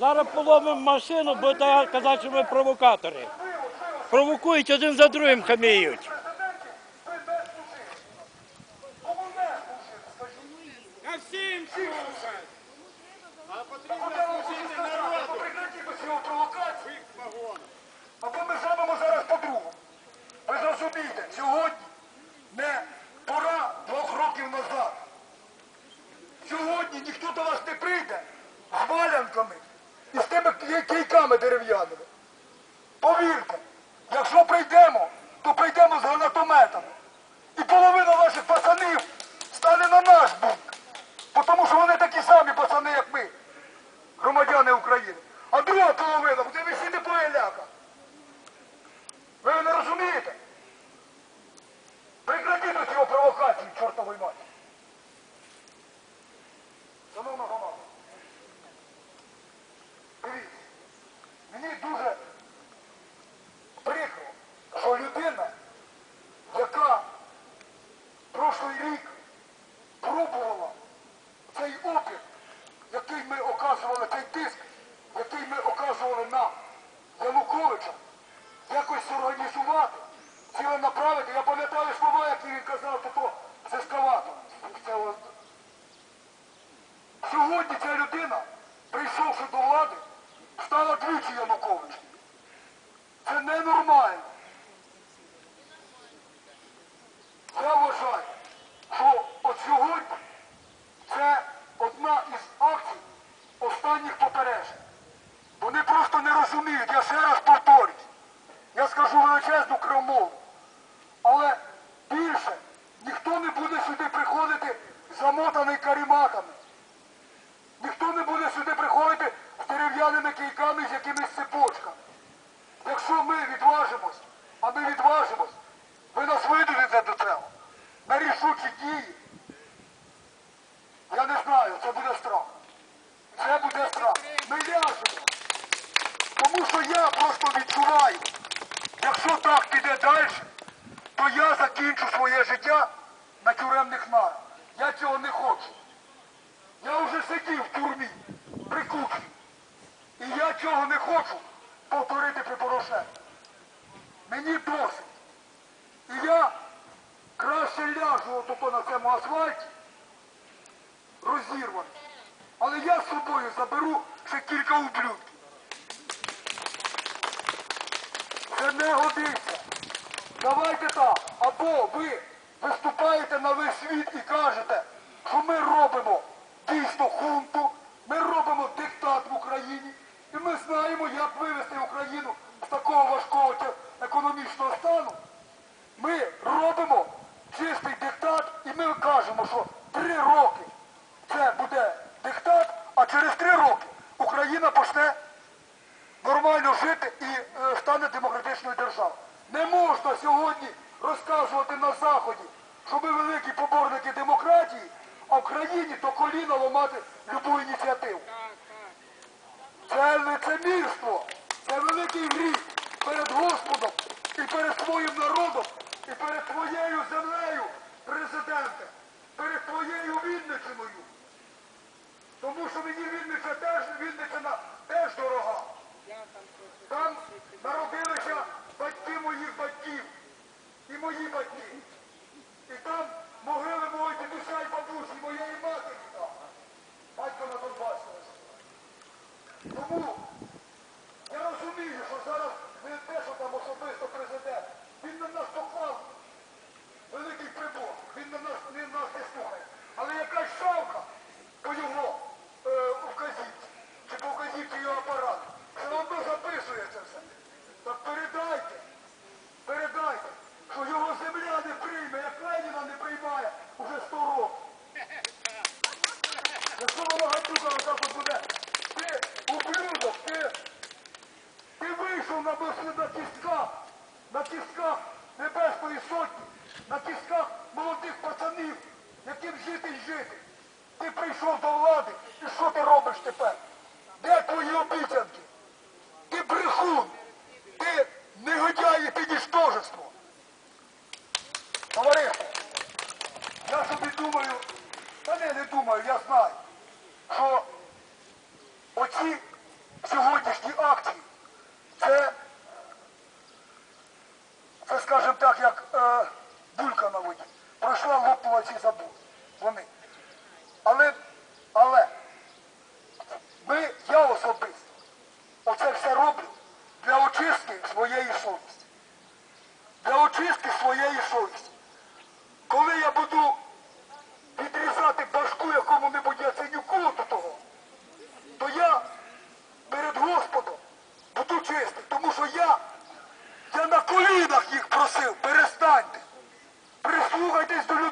Зараз поломимо машину, будете казати, що ми провокатори. Провокують один за другим хаміють. А потрібно служити народу. Прекратіть цього провокацію. Кийками дерев'яними. Повірте, якщо прийдемо, то прийдемо з гранатометами. І половина ваших пацанів стане на наш бік. Тому що вони такі You need to do стала двічі Януковичем. Це ненормально. Я вважаю, що от сьогодні це одна із акцій останніх попереджень. Вони просто не розуміють, я ще раз повторюсь. Я скажу величезну крамову. Але більше ніхто не буде сюди приходити замотаний каріматами. Ніхто не буде сюди приходити з дерев'яними кийками з якимись цепочками. Якщо ми відважимось, а ми відважимось, ви нас видадете до цього. На рішучі дії. Я не знаю, це буде страх. Це буде страх. Ми ляжемо. Тому що я просто відчуваю, якщо так піде далі, то я закінчу своє життя на тюремних нарах. Я цього не хочу. Я вже сидів в тюрмі, прикутий. І я цього не хочу повторити при Порошенку. Мені досить. І я краще ляжу отото на цьому асфальті, розірваний. Але я з собою заберу ще кілька ублюдків. Це не годиться. Давайте так. Або ви виступаєте на весь світ і кажете, що ми робимо дійсно хунту, ми робимо диктат в Україні, і ми знаємо, як вивести Україну з такого важкого економічного стану. Ми робимо чистий диктат і ми кажемо, що три роки це буде диктат, а через три роки Україна почне нормально жити і е, стане демократичною державою. Не можна сьогодні розказувати на Заході, що ми великі поборники демократії, а в країні до коліна ламати любу ініціативу. Це лицемірство, це великий гріх перед Господом і перед своїм народом, і перед твоєю землею, президенте, перед твоєю Вінничиною. Тому що мені Тому я прийшов до влади, і що ти робиш тепер? Де твої обіцянки? Ти брехун, ти негодяй і ти ніжтожество. Товариство, я собі думаю, та не, не думаю, я знаю, що оці сьогоднішні акції це, це скажімо так, як е, булька на воді. Пройшла, лопнула ці забути. своєї совісті. Для очистки своєї совісті. Коли я буду відрізати башку якому-небудь Яценюку до того, то я перед Господом буду чистим, тому що я, я на колінах їх просив, перестаньте. Прислухайтесь до людей.